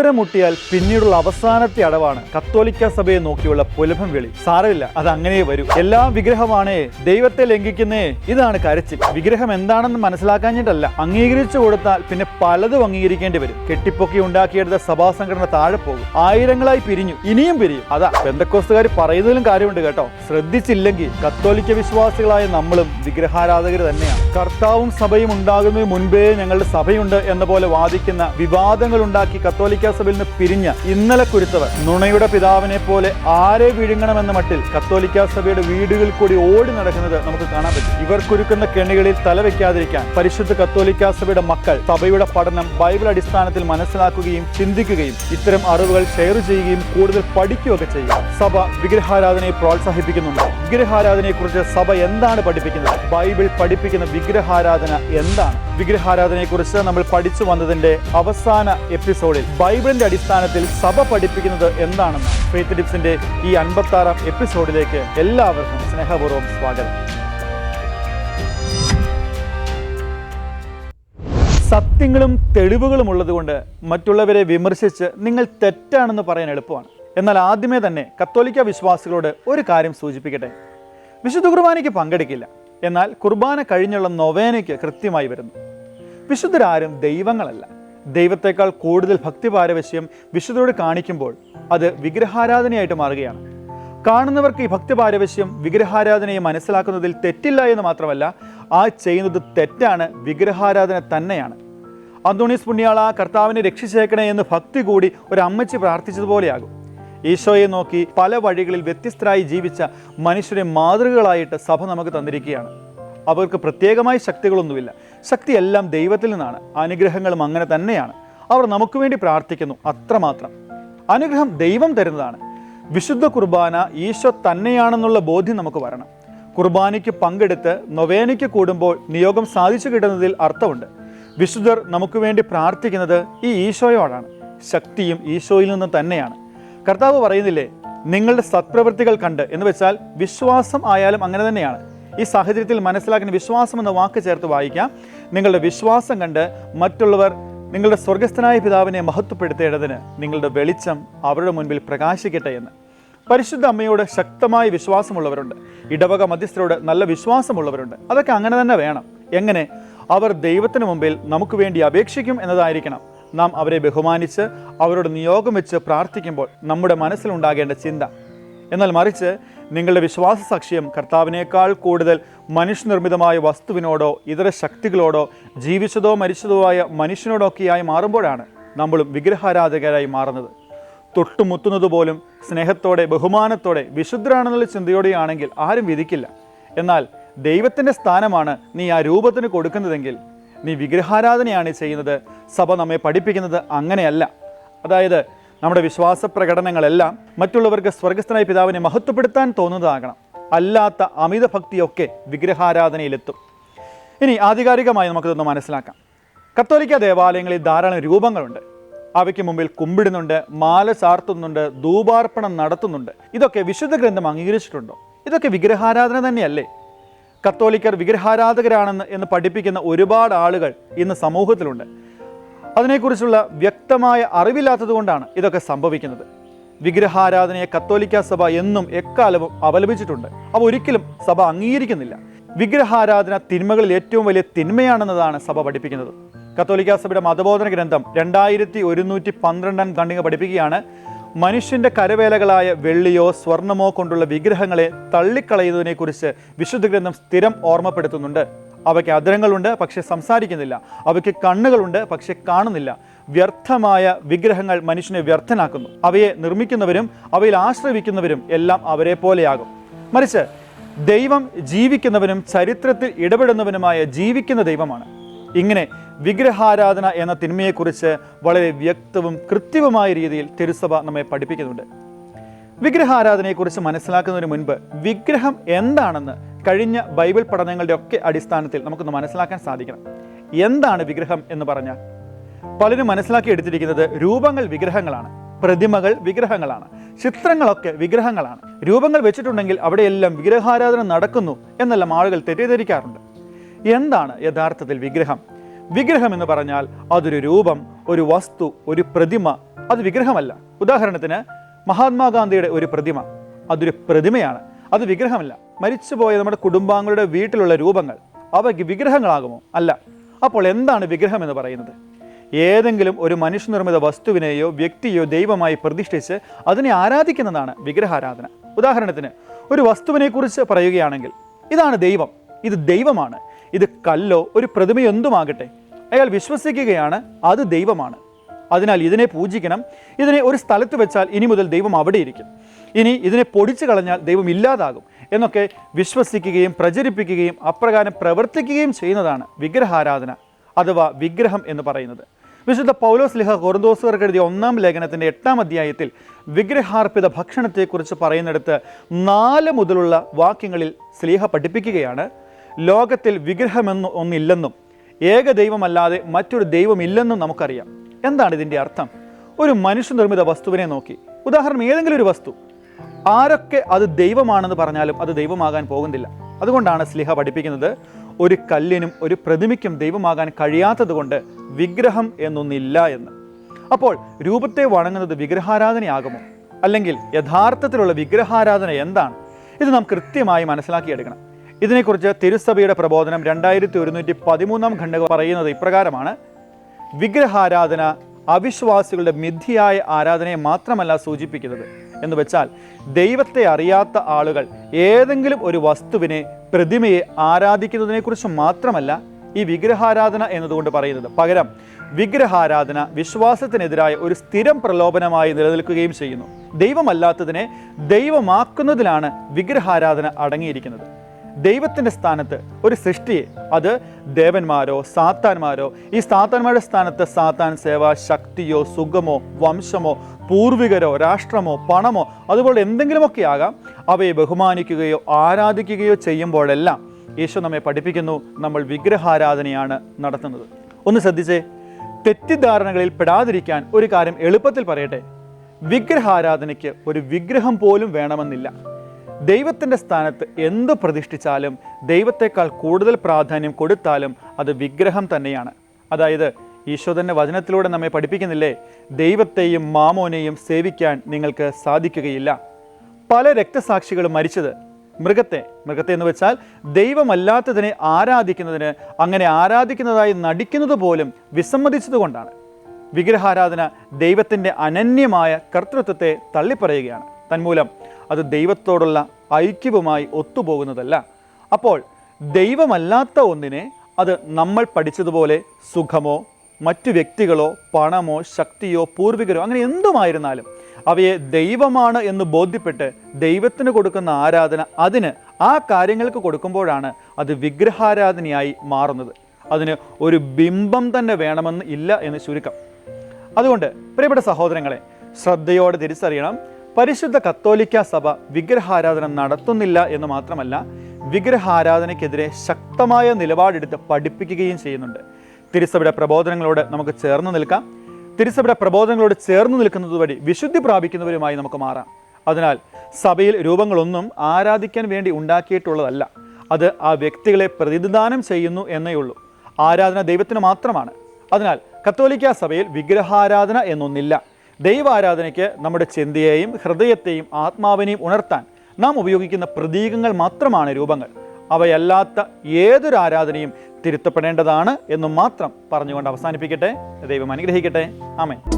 മുട്ടിയാൽ പിന്നീടുള്ള അവസാനത്തെ അടവാണ്. കത്തോലിക്ക സഭയെ നോക്കിയുള്ള പുലഭം വിളി. സാരമില്ല അത് അങ്ങനെ വരൂ. എല്ലാ വിഗ്രഹമാണേ. ദൈവത്തെ ലംഘിക്കുന്നേ. ഇതാണ് കരച്ചിൽ. വിഗ്രഹം എന്താണെന്ന് മനസ്സിലാക്കാഞ്ഞിട്ടല്ല അംഗീകരിച്ചു കൊടുത്താൽ പിന്നെ പലതും അംഗീകരിക്കേണ്ടി വരും. കെട്ടിപ്പൊക്കി ഉണ്ടാക്കിയെടുത്ത സഭാ സംഘടന താഴെ പോകും. ആയിരങ്ങളായി പിരിഞ്ഞു. ഇനിയും പിരിയും. അതാ ബന്ധക്കോസ്തുകാർ പറയുന്നതിലും കാര്യമുണ്ട് കേട്ടോ. ശ്രദ്ധിച്ചില്ലെങ്കിൽ കത്തോലിക്ക വിശ്വാസികളായ നമ്മളും വിഗ്രഹാരാധകർ തന്നെയാണ്. കർത്താവും സഭയും ഉണ്ടാകുന്നതിന് മുൻപേ ഞങ്ങളുടെ സഭയുണ്ട് എന്ന പോലെ വാദിക്കുന്ന വിവാദങ്ങൾ ഉണ്ടാക്കി കത്തോലിക്ക സഭയിൽ നിന്ന് പിരിഞ്ഞ ഇന്നലെ കുരുത്തവർ നുണയുടെ പിതാവിനെ പോലെ ആരെ വിഴുങ്ങണമെന്ന മട്ടിൽ കത്തോലിക്ക സഭയുടെ വീടുകളിൽ കൂടി ഓടി നടക്കുന്നത് നമുക്ക് കാണാൻ പറ്റും. ഇവർ കുരുക്കുന്ന കെണികളിൽ തലവെക്കാതിരിക്കാൻ പരിശുദ്ധ കത്തോലിക്ക സഭയുടെ മക്കൾ സഭയുടെ പഠനം ബൈബിൾ അടിസ്ഥാനത്തിൽ മനസ്സിലാക്കുകയും ചിന്തിക്കുകയും ഇത്തരം അറിവുകൾ ഷെയർ ചെയ്യുകയും കൂടുതൽ പഠിക്കുകയൊക്കെ ചെയ്യുക. സഭ വിഗ്രഹാരാധനയെ പ്രോത്സാഹിപ്പിക്കുന്നുണ്ട്. വിഗ്രഹാരാധനയെക്കുറിച്ച് സഭ എന്താണ് പഠിപ്പിക്കുന്നത്? ബൈബിൾ പഠിപ്പിക്കുന്ന വിഗ്രഹാരാധന എന്താണ്? വിഗ്രഹാരാധനയെ കുറിച്ച് നമ്മൾ പഠിച്ചു വന്നതിന്റെ അവസാന എപ്പിസോഡിൽ ബൈബിളിന്റെ അടിസ്ഥാനത്തിൽ സഭ പഠിപ്പിക്കുന്നത് എന്താണെന്ന് ഫെയ്ത്ത് ടിപ്സിന്റെ ഈ അൻപത്താറാം എപ്പിസോഡിലേക്ക് എല്ലാവർക്കും സ്നേഹപൂർവം സ്വാഗതം. സത്യങ്ങളും തെളിവുകളും ഉള്ളതുകൊണ്ട് മറ്റുള്ളവരെ വിമർശിച്ച് നിങ്ങൾ തെറ്റാണെന്ന് പറയാൻ എളുപ്പമാണ്. എന്നാൽ ആദ്യമേ തന്നെ കത്തോലിക്ക വിശ്വാസികളോട് ഒരു കാര്യം സൂചിപ്പിക്കട്ടെ. വിശുദ്ധ കുർബാനയ്ക്ക് പങ്കെടുക്കില്ല. എന്നാൽ കുർബാന കഴിഞ്ഞുള്ള നൊവേനയ്ക്ക് കൃത്യമായി വരുന്നു. വിശുദ്ധരാരും ദൈവങ്ങളല്ല. ദൈവത്തെക്കാൾ കൂടുതൽ ഭക്തി പാരവശ്യം വിശുദ്ധരോട് കാണിക്കുമ്പോൾ അത് വിഗ്രഹാരാധനയായിട്ട് മാറുകയാണ്. കാണുന്നവർക്ക് ഈ ഭക്തി പാരവശ്യം വിഗ്രഹാരാധനയെ മനസ്സിലാക്കുന്നതിൽ തെറ്റില്ല എന്ന് മാത്രമല്ല ആ ചെയ്യുന്നത് തെറ്റാണ് വിഗ്രഹാരാധന തന്നെയാണ്. അന്തോണീസ് പുണ്യാള കർത്താവിനെ രക്ഷിച്ചേക്കണേ എന്ന് ഭക്തി കൂടി ഒരു അമ്മച്ചി പ്രാർത്ഥിച്ചതുപോലെയാകും. ഈശോയെ നോക്കി പല വഴികളിൽ വ്യത്യസ്തരായി ജീവിച്ച മനുഷ്യരെ മാതൃകകളായിട്ട് സഭ നമുക്ക് തന്നിരിക്കുകയാണ്. അവർക്ക് പ്രത്യേകമായി ശക്തികളൊന്നുമില്ല. ശക്തിയെല്ലാം ദൈവത്തിൽ നിന്നാണ്. അനുഗ്രഹങ്ങളും അങ്ങനെ തന്നെയാണ്. അവർ നമുക്ക് വേണ്ടി പ്രാർത്ഥിക്കുന്നു അത്രമാത്രം. അനുഗ്രഹം ദൈവം തരുന്നതാണ്. വിശുദ്ധ കുർബാന ഈശോ തന്നെയാണെന്നുള്ള ബോധ്യം നമുക്ക് വരണം. കുർബാനയ്ക്ക് പങ്കെടുത്ത് നൊവേനയ്ക്ക് കൂടുമ്പോൾ നിയോഗം സാധിച്ചു കിട്ടുന്നതിൽ അർത്ഥമുണ്ട്. വിശുദ്ധർ നമുക്ക് വേണ്ടി പ്രാർത്ഥിക്കുന്നത് ഈ ഈശോയോടാണ്. ശക്തിയും ഈശോയിൽ നിന്ന് തന്നെയാണ്. കർത്താവ് പറയുന്നില്ലേ നിങ്ങളുടെ സത്പ്രവൃത്തികൾ കണ്ട് എന്ന് വെച്ചാൽ വിശ്വാസം ആയാലും അങ്ങനെ തന്നെയാണ്. ഈ സാഹചര്യത്തിൽ മനസ്സിലാക്കുന്ന വിശ്വാസം എന്ന വാക്ക് ചേർത്ത് വായിക്കാം. നിങ്ങളുടെ വിശ്വാസം കണ്ട് മറ്റുള്ളവർ നിങ്ങളുടെ സ്വർഗസ്ഥനായ പിതാവിനെ മഹത്വപ്പെടുത്തേണ്ടതിന് നിങ്ങളുടെ വെളിച്ചം അവരുടെ മുൻപിൽ പ്രകാശിക്കട്ടെ എന്ന്. പരിശുദ്ധ അമ്മയോട് ശക്തമായ വിശ്വാസമുള്ളവരുണ്ട്. ഇടവക മധ്യസ്ഥരോട് നല്ല വിശ്വാസമുള്ളവരുണ്ട്. അതൊക്കെ അങ്ങനെ തന്നെ വേണം. എങ്ങനെ? അവർ ദൈവത്തിന് മുമ്പിൽ നമുക്ക് വേണ്ടി അപേക്ഷിക്കും എന്നതായിരിക്കണം. നാം അവരെ ബഹുമാനിച്ച് അവരോട് നിയോഗം വെച്ച് പ്രാർത്ഥിക്കുമ്പോൾ നമ്മുടെ മനസ്സിലുണ്ടാകേണ്ട ചിന്ത. എന്നാൽ മറിച്ച് നിങ്ങളുടെ വിശ്വാസ സാക്ഷ്യം കർത്താവിനേക്കാൾ കൂടുതൽ മനുഷ്യനിർമ്മിതമായ വസ്തുവിനോടോ ഇതര ശക്തികളോടോ ജീവിച്ചതോ മരിച്ചതോ ആയ മനുഷ്യനോടൊക്കെയായി മാറുമ്പോഴാണ് നമ്മളും വിഗ്രഹാരാധകരായി മാറുന്നത്. തൊട്ടുമുത്തുന്നത് പോലും സ്നേഹത്തോടെ ബഹുമാനത്തോടെ വിശുദ്ധരാണെന്നുള്ള ചിന്തയോടെയാണെങ്കിൽ ആരും വിധിക്കില്ല. എന്നാൽ ദൈവത്തിന്റെ സ്ഥാനമാണ് നീ ആ രൂപത്തിന് കൊടുക്കുന്നതെങ്കിൽ നീ വിഗ്രഹാരാധനയാണ് ചെയ്യുന്നത്. സഭ നമ്മെ പഠിപ്പിക്കുന്നത് അങ്ങനെയല്ല. അതായത് നമ്മുടെ വിശ്വാസ പ്രകടനങ്ങളെല്ലാം മറ്റുള്ളവർക്ക് സ്വർഗസ്ഥനായ പിതാവിനെ മഹത്വപ്പെടുത്താൻ തോന്നുന്നതാകണം. അല്ലാത്ത അമിത ഭക്തിയൊക്കെ വിഗ്രഹാരാധനയിലെത്തും. ഇനി ആധികാരികമായി നമുക്കിതൊന്ന് മനസ്സിലാക്കാം. കത്തോലിക്ക ദേവാലയങ്ങളിൽ ധാരാളം രൂപങ്ങളുണ്ട്. അവയ്ക്ക് മുമ്പിൽ കുമ്പിടുന്നുണ്ട് മാല ചാർത്തുന്നുണ്ട് ധൂപാർപ്പണം നടത്തുന്നുണ്ട്. ഇതൊക്കെ വിശുദ്ധ ഗ്രന്ഥം അംഗീകരിച്ചിട്ടുണ്ടോ? ഇതൊക്കെ വിഗ്രഹാരാധന തന്നെയല്ലേ? കത്തോലിക്കർ വിഗ്രഹാരാധകരാണെന്ന് എന്ന് പഠിപ്പിക്കുന്ന ഒരുപാട് ആളുകൾ ഇന്ന് സമൂഹത്തിലുണ്ട്. അതിനെക്കുറിച്ചുള്ള വ്യക്തമായ അറിവില്ലാത്തതുകൊണ്ടാണ് ഇതൊക്കെ സംഭവിക്കുന്നത്. വിഗ്രഹാരാധനയെ കത്തോലിക്ക സഭ എന്നും എക്കാലവും അപലപിച്ചിട്ടുണ്ട്. അവ ഒരിക്കലും സഭ അംഗീകരിക്കുന്നില്ല. വിഗ്രഹാരാധന തിന്മകളിൽ ഏറ്റവും വലിയ തിന്മയാണെന്നതാണ് സഭ പഠിപ്പിക്കുന്നത്. കത്തോലിക്ക സഭയുടെ മതബോധന ഗ്രന്ഥം രണ്ടായിരത്തി ഒരുന്നൂറ്റി പന്ത്രണ്ടാം ഖണ്ഡിക പഠിപ്പിക്കുകയാണ് മനുഷ്യന്റെ കരവേലകളായ വെള്ളിയോ സ്വർണമോ കൊണ്ടുള്ള വിഗ്രഹങ്ങളെ തള്ളിക്കളയുന്നതിനെക്കുറിച്ച് വിശുദ്ധ ഗ്രന്ഥം സ്ഥിരം ഓർമ്മപ്പെടുത്തുന്നുണ്ട്. അവയ്ക്ക് അധരങ്ങളുണ്ട് പക്ഷെ സംസാരിക്കുന്നില്ല. അവയ്ക്ക് കണ്ണുകളുണ്ട് പക്ഷെ കാണുന്നില്ല. വ്യർത്ഥമായ വിഗ്രഹങ്ങൾ മനുഷ്യനെ വ്യർത്ഥനാക്കുന്നു. അവയെ നിർമ്മിക്കുന്നവരും അവയിൽ ആശ്രയിക്കുന്നവരും എല്ലാം അവരെ പോലെയാകും. മറിച്ച് ദൈവം ജീവിക്കുന്നവനും ചരിത്രത്തിൽ ഇടപെടുന്നവനുമായ ജീവിക്കുന്ന ദൈവമാണ്. ഇങ്ങനെ വിഗ്രഹാരാധന എന്ന തിന്മയെക്കുറിച്ച് വളരെ വ്യക്തവും കൃത്യവുമായ രീതിയിൽ തിരുസഭ നമ്മെ പഠിപ്പിക്കുന്നുണ്ട്. വിഗ്രഹാരാധനയെക്കുറിച്ച് മനസ്സിലാക്കുന്നതിന് മുൻപ് വിഗ്രഹം എന്താണെന്ന് കഴിഞ്ഞ ബൈബിൾ പഠനങ്ങളുടെ ഒക്കെ അടിസ്ഥാനത്തിൽ നമുക്കൊന്ന് മനസ്സിലാക്കാൻ സാധിക്കണം. എന്താണ് വിഗ്രഹം എന്ന് പറഞ്ഞാൽ? പലരും മനസ്സിലാക്കി എടുത്തിരിക്കുന്നത് രൂപങ്ങൾ വിഗ്രഹങ്ങളാണ് പ്രതിമകൾ വിഗ്രഹങ്ങളാണ് ചിത്രങ്ങളൊക്കെ വിഗ്രഹങ്ങളാണ്. രൂപങ്ങൾ വെച്ചിട്ടുണ്ടെങ്കിൽ അവിടെയെല്ലാം വിഗ്രഹാരാധന നടക്കുന്നു എന്നെല്ലാം ആളുകൾ തെറ്റിദ്ധരിക്കാറുണ്ട്. എന്താണ് യഥാർത്ഥത്തിൽ വിഗ്രഹം? വിഗ്രഹം എന്ന് പറഞ്ഞാൽ അതൊരു രൂപം ഒരു വസ്തു ഒരു പ്രതിമ. അത് വിഗ്രഹമല്ല. ഉദാഹരണത്തിന് മഹാത്മാഗാന്ധിയുടെ ഒരു പ്രതിമ. അതൊരു പ്രതിമയാണ്. അത് വിഗ്രഹമല്ല. മരിച്ചുപോയ നമ്മുടെ കുടുംബാംഗങ്ങളുടെ വീട്ടിലുള്ള രൂപങ്ങൾ അവയ്ക്ക് വിഗ്രഹങ്ങളാകുമോ? അല്ല. അപ്പോൾ എന്താണ് വിഗ്രഹം എന്ന് പറയുന്നത്? ഏതെങ്കിലും ഒരു മനുഷ്യനിർമ്മിത വസ്തുവിനെയോ വ്യക്തിയോ ദൈവമായി പ്രതിഷ്ഠിച്ച് അതിനെ ആരാധിക്കുന്നതാണ് വിഗ്രഹാരാധന. ഉദാഹരണത്തിന് ഒരു വസ്തുവിനെക്കുറിച്ച് പറയുകയാണെങ്കിൽ ഇതാണ് ദൈവം. ഇത് ദൈവമാണ്. ഇത് കല്ലോ ഒരു പ്രതിമയോ എന്തുമാകട്ടെ അയാൾ വിശ്വസിക്കുകയാണ് അത് ദൈവമാണ്. അതിനാൽ ഇതിനെ പൂജിക്കണം. ഇതിനെ ഒരു സ്ഥലത്ത് വെച്ചാൽ ഇനി മുതൽ ദൈവം അവിടെ ഇരിക്കും ഇനി ഇതിനെ പൊടിച്ചു കളഞ്ഞാൽ ദൈവം ഇല്ലാതാകും എന്നൊക്കെ വിശ്വസിക്കുകയും പ്രചരിപ്പിക്കുകയും അപ്രകാരം പ്രവർത്തിക്കുകയും ചെയ്യുന്നതാണ് വിഗ്രഹാരാധന അഥവാ വിഗ്രഹം എന്ന് പറയുന്നത്. വിശുദ്ധ പൗലോസ് ലിഹ കൊറന്തോസുകാർക്ക് എഴുതിയ ഒന്നാം ലേഖനത്തിന്റെ എട്ടാം അധ്യായത്തിൽ വിഗ്രഹാർപ്പിത ഭക്ഷണത്തെക്കുറിച്ച് പറയുന്നിടത്ത് നാല് മുതലുള്ള വാക്യങ്ങളിൽ സ്ലീഹ പഠിപ്പിക്കുകയാണ്. ലോകത്തിൽ വിഗ്രഹമെന്ന് ഒന്നില്ലെന്നും ഏക ദൈവമല്ലാതെ മറ്റൊരു ദൈവമില്ലെന്നും നമുക്കറിയാം. എന്താണ് ഇതിന്റെ അർത്ഥം? ഒരു മനുഷ്യനിർമ്മിത വസ്തുവിനെ നോക്കി. ഉദാഹരണം ഏതെങ്കിലും ഒരു വസ്തു. ആരൊക്കെ അത് ദൈവമാണെന്ന് പറഞ്ഞാലും അത് ദൈവമാകാൻ പോകുന്നില്ല. അതുകൊണ്ടാണ് സ്ലിഹ പഠിപ്പിക്കുന്നത് ഒരു കല്ലിനും ഒരു പ്രതിമയ്ക്കും ദൈവമാകാൻ കഴിയാത്തതുകൊണ്ട് വിഗ്രഹം എന്നൊന്നില്ല എന്ന്. അപ്പോൾ രൂപത്തെ വണങ്ങുന്നത് വിഗ്രഹാരാധനയാകുമോ? അല്ലെങ്കിൽ യഥാർത്ഥത്തിലുള്ള വിഗ്രഹാരാധന എന്താണ്? ഇത് നാം കൃത്യമായി മനസ്സിലാക്കിയെടുക്കണം. ഇതിനെക്കുറിച്ച് തിരുസഭയുടെ പ്രബോധനം രണ്ടായിരത്തി ഒരുന്നൂറ്റി പതിമൂന്നാം ഖണ്ഡക പറയുന്നത് ഇപ്രകാരമാണ്. വിഗ്രഹാരാധന അവിശ്വാസികളുടെ മിഥിയായ ആരാധനയെ മാത്രമല്ല സൂചിപ്പിക്കുന്നത്. എന്ന് വെച്ചാൽ ദൈവത്തെ അറിയാത്ത ആളുകൾ ഏതെങ്കിലും ഒരു വസ്തുവിനെ പ്രതിമയെ ആരാധിക്കുന്നതിനെക്കുറിച്ച് മാത്രമല്ല ഈ വിഗ്രഹാരാധന എന്നതുകൊണ്ട് പറയുന്നത്. പകരം വിഗ്രഹാരാധന വിശ്വാസത്തിനെതിരായ ഒരു സ്ഥിരം പ്രലോഭനമായി നിലനിൽക്കുകയും ചെയ്യുന്നു. ദൈവമല്ലാത്തതിനെ ദൈവമാക്കുന്നതിലാണ് വിഗ്രഹാരാധന അടങ്ങിയിരിക്കുന്നത്. ദൈവത്തിന്റെ സ്ഥാനത്ത് ഒരു സൃഷ്ടിയെ അത് ദേവന്മാരോ സാത്താന്മാരോ ഈ സാത്താന്മാരുടെ സ്ഥാനത്ത് സാത്താൻ സേവ ശക്തിയോ സുഖമോ വംശമോ പൂർവികരോ രാഷ്ട്രമോ പണമോ അതുപോലെ എന്തെങ്കിലുമൊക്കെ ആകാം അവയെ ബഹുമാനിക്കുകയോ ആരാധിക്കുകയോ ചെയ്യുമ്പോഴെല്ലാം യേശു നമ്മെ പഠിപ്പിക്കുന്നു. നമ്മൾ വിഗ്രഹാരാധനയാണ് നടത്തുന്നത്. ഒന്ന് ശ്രദ്ധിച്ചേ തെറ്റിദ്ധാരണകളിൽ പെടാതിരിക്കാൻ ഒരു കാര്യം എളുപ്പത്തിൽ പറയട്ടെ. വിഗ്രഹാരാധനയ്ക്ക് ഒരു വിഗ്രഹം പോലും വേണമെന്നില്ല. ദൈവത്തിന്റെ സ്ഥാനത്ത് എന്ത് പ്രതിഷ്ഠിച്ചാലും ദൈവത്തെക്കാൾ കൂടുതൽ പ്രാധാന്യം കൊടുത്താലും അത് വിഗ്രഹം തന്നെയാണ്. അതായത് ഈശോ തന്നെ വചനത്തിലൂടെ നമ്മെ പഠിപ്പിക്കുന്നില്ലേ? ദൈവത്തെയും മാമോനെയും സേവിക്കാൻ നിങ്ങൾക്ക് സാധിക്കുകയില്ല. പല രക്തസാക്ഷികളും മരിച്ചത് മൃഗത്തെ. മൃഗത്തെ എന്ന് വെച്ചാൽ ദൈവമല്ലാത്തതിനെ ആരാധിക്കുന്നതിന് അങ്ങനെ ആരാധിക്കുന്നതായി നടിക്കുന്നത് പോലും വിസമ്മതിച്ചതുകൊണ്ടാണ് വിഗ്രഹാരാധന ദൈവത്തിന്റെ അനന്യമായ കർത്തൃത്വത്തെ തള്ളിപ്പറയുകയാണ്. തന്മൂലം അത് ദൈവത്തോടുള്ള ഐക്യവുമായി ഒത്തുപോകുന്നതല്ല. അപ്പോൾ ദൈവമല്ലാത്ത ഒന്നിനെ അത് നമ്മൾ പഠിച്ചതുപോലെ സുഖമോ മറ്റു വ്യക്തികളോ പണമോ ശക്തിയോ പൂർവികരോ അങ്ങനെ എന്തുമായിരുന്നാലും അവയെ ദൈവമാണ് എന്ന് ബോധ്യപ്പെട്ട് ദൈവത്തിന് കൊടുക്കുന്ന ആരാധന അതിന് ആ കാര്യങ്ങൾക്ക് കൊടുക്കുമ്പോഴാണ് അത് വിഗ്രഹാരാധനയായി മാറുന്നത്. അതിന് ഒരു ബിംബം തന്നെ വേണമെന്ന് ഇല്ല എന്ന് ചുരുക്കം. അതുകൊണ്ട് പ്രിയപ്പെട്ട സഹോദരങ്ങളെ ശ്രദ്ധയോടെ തിരിച്ചറിയണം. പരിശുദ്ധ കത്തോലിക്ക സഭ വിഗ്രഹാരാധന നടത്തുന്നില്ല എന്ന് മാത്രമല്ല വിഗ്രഹാരാധനയ്ക്കെതിരെ ശക്തമായ നിലപാടെടുത്ത് പഠിപ്പിക്കുകയും ചെയ്യുന്നുണ്ട്. തിരുസഭയുടെ പ്രബോധനങ്ങളോട് നമുക്ക് ചേർന്ന് നിൽക്കാം. തിരുസഭയുടെ പ്രബോധനങ്ങളോട് ചേർന്ന് നിൽക്കുന്നത് വഴി വിശുദ്ധി പ്രാപിക്കുന്നവരുമായി നമുക്ക് മാറാം. അതിനാൽ സഭയിൽ രൂപങ്ങളൊന്നും ആരാധിക്കാൻ വേണ്ടി ഉണ്ടാക്കിയിട്ടുള്ളതല്ല. അത് ആ വ്യക്തികളെ പ്രതിനിധാനം ചെയ്യുന്നു എന്നേ ഉള്ളൂ. ആരാധന ദൈവത്തിന് മാത്രമാണ്. അതിനാൽ കത്തോലിക്ക സഭയിൽ വിഗ്രഹാരാധന എന്നൊന്നില്ല. ദൈവാരാധനയ്ക്ക് നമ്മുടെ ചിന്തയെയും ഹൃദയത്തെയും ആത്മാവിനെയും ഉണർത്താൻ നാം ഉപയോഗിക്കുന്ന പ്രതീകങ്ങൾ മാത്രമാണ് രൂപങ്ങൾ. അവയല്ലാത്ത ഏതൊരു ആരാധനയും തിരുത്തപ്പെടേണ്ടതാണ് എന്ന് മാത്രം പറഞ്ഞുകൊണ്ട് അവസാനിപ്പിക്കട്ടെ. ദൈവം അനുഗ്രഹിക്കട്ടെ. ആമേൻ.